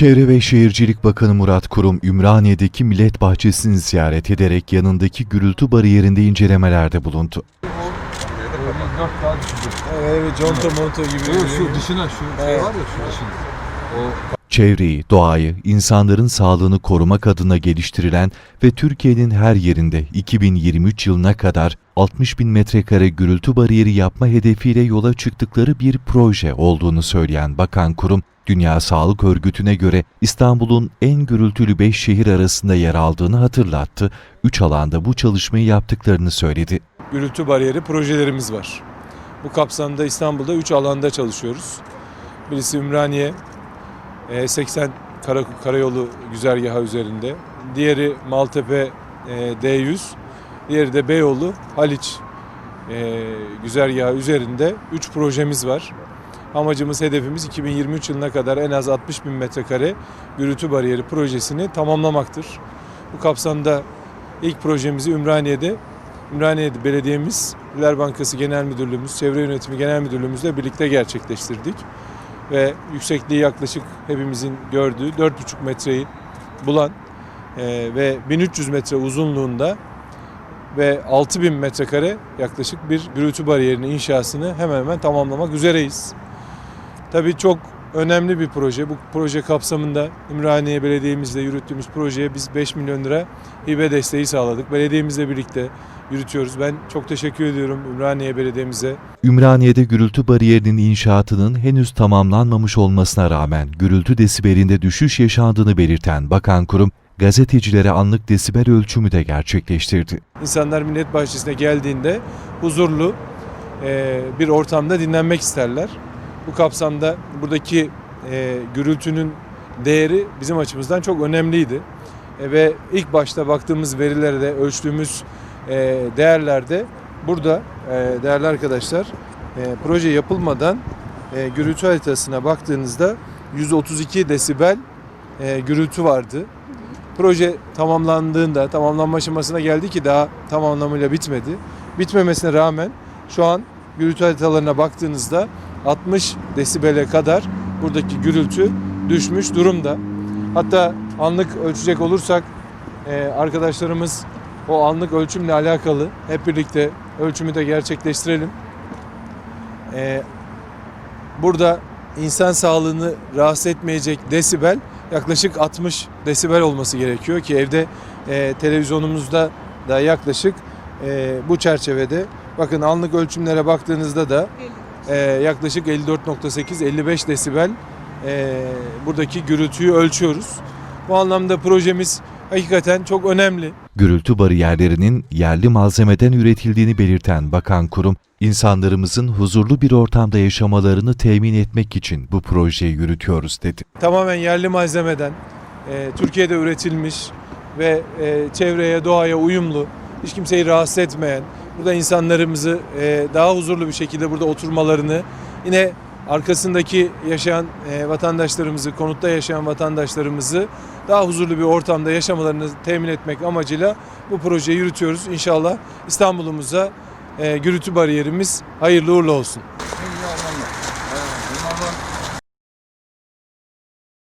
Çevre ve Şehircilik Bakanı Murat Kurum, Ümraniye'deki Millet Bahçesi'ni ziyaret ederek yanındaki gürültü bariyerinde incelemelerde bulundu. Evet, conta monta gibi. Yok şu dışına şu şey Evet. var ya şu dışına. O Çevreyi, doğayı, insanların sağlığını korumak adına geliştirilen ve Türkiye'nin her yerinde 2023 yılına kadar 60 bin metrekare gürültü bariyeri yapma hedefiyle yola çıktıkları bir proje olduğunu söyleyen Bakan Kurum, Dünya Sağlık Örgütü'ne göre İstanbul'un en gürültülü 5 şehir arasında yer aldığını hatırlattı, 3 alanda bu çalışmayı yaptıklarını söyledi. Gürültü bariyeri projelerimiz var. Bu kapsamda İstanbul'da 3 alanda çalışıyoruz. Birisi Ümraniye, e, 80 kara, karayolu güzergahı üzerinde. Diğeri Maltepe e, D100. Diğeri de Beyoğlu Haliç e, güzergahı üzerinde 3 projemiz var. Amacımız, hedefimiz 2023 yılına kadar en az 60 bin metrekare gürültü bariyeri projesini tamamlamaktır. Bu kapsamda ilk projemizi Ümraniye'de Ümraniye Belediyemiz, Güler Bankası Genel Müdürlüğümüz, Çevre Yönetimi Genel Müdürlüğümüzle birlikte gerçekleştirdik. Ve yüksekliği yaklaşık hepimizin gördüğü 4,5 metreyi bulan e, ve 1300 metre uzunluğunda ve 6000 metrekare yaklaşık bir gürültü bariyerinin inşasını hemen hemen tamamlamak üzereyiz. Tabii çok önemli bir proje. Bu proje kapsamında Ümraniye Belediye'mizle yürüttüğümüz projeye biz 5 milyon lira hibe desteği sağladık. Belediyemizle birlikte yürütüyoruz. Ben çok teşekkür ediyorum Ümraniye Belediye'mize. Ümraniye'de gürültü bariyerinin inşaatının henüz tamamlanmamış olmasına rağmen gürültü desibelinde düşüş yaşandığını belirten Bakan Kurum, gazetecilere anlık desibel ölçümü de gerçekleştirdi. İnsanlar Millet Bahçesi'ne geldiğinde huzurlu bir ortamda dinlenmek isterler. Bu kapsamda buradaki e, gürültünün değeri bizim açımızdan çok önemliydi. E, ve ilk başta baktığımız verilerde, ölçtüğümüz e, değerlerde burada e, değerli arkadaşlar e, proje yapılmadan e, gürültü haritasına baktığınızda 132 desibel e, gürültü vardı. Proje tamamlandığında, tamamlanma aşamasına geldi ki daha tam bitmedi. Bitmemesine rağmen şu an gürültü haritalarına baktığınızda 60 desibele kadar buradaki gürültü düşmüş durumda. Hatta anlık ölçecek olursak e, arkadaşlarımız o anlık ölçümle alakalı hep birlikte ölçümü de gerçekleştirelim. E, burada insan sağlığını rahatsız etmeyecek desibel yaklaşık 60 desibel olması gerekiyor ki evde e, televizyonumuzda da yaklaşık bu çerçevede bakın anlık ölçümlere baktığınızda da e, yaklaşık 54.8-55 desibel e, buradaki gürültüyü ölçüyoruz. Bu anlamda projemiz hakikaten çok önemli. Gürültü bariyerlerinin yerli malzemeden üretildiğini belirten Bakan Kurum, insanlarımızın huzurlu bir ortamda yaşamalarını temin etmek için bu projeyi yürütüyoruz dedi. Tamamen yerli malzemeden e, Türkiye'de üretilmiş ve e, çevreye, doğaya uyumlu, hiç kimseyi rahatsız etmeyen, burada insanlarımızı e, daha huzurlu bir şekilde burada oturmalarını, yine arkasındaki yaşayan e, vatandaşlarımızı, konutta yaşayan vatandaşlarımızı daha huzurlu bir ortamda yaşamalarını temin etmek amacıyla bu projeyi yürütüyoruz. İnşallah İstanbul'umuza e, gürültü bariyerimiz hayırlı uğurlu olsun.